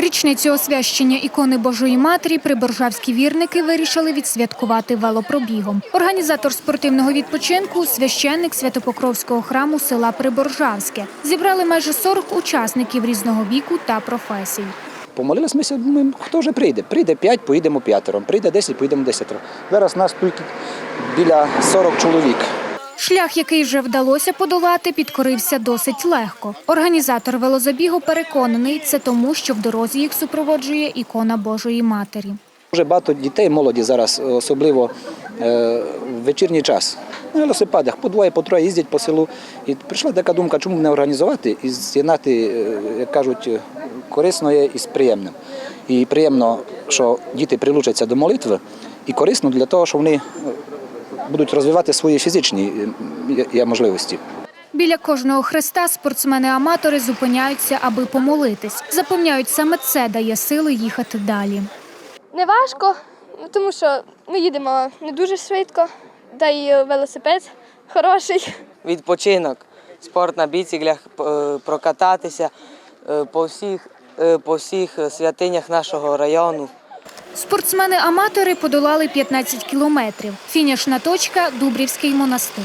Річницю освящення ікони Божої Матері приборжавські вірники вирішили відсвяткувати велопробігом. Організатор спортивного відпочинку – священник Святопокровського храму села Приборжавське. Зібрали майже 40 учасників різного віку та професій. Помолились ми, хто вже прийде. Прийде 5, поїдемо п'ятером. Прийде 10, поїдемо десятеро. Зараз нас тут біля 40 чоловік. Шлях, який вже вдалося подолати, підкорився досить легко. Організатор велозабігу переконаний, це тому, що в дорозі їх супроводжує ікона Божої Матері. Дуже багато дітей, молоді зараз, особливо е, в вечірній час. На велосипедах по двоє, по троє їздять по селу. І прийшла така думка, чому не організувати і з'єднати, е, як кажуть, корисне із приємним. І приємно, що діти прилучаться до молитви, і корисно для того, що вони е, будуть розвивати свої фізичні е, можливості. Біля кожного хреста спортсмени-аматори зупиняються, аби помолитись. Запевняють, саме це дає сили їхати далі. Не важко, тому що ми їдемо не дуже швидко, та й велосипед хороший. відпочинок, спорт на біциклях, е, прокататися е, по всіх, е, по всіх святинях нашого району. Спортсмени-аматори подолали 15 кілометрів. Фінішна точка – Дубрівський монастир.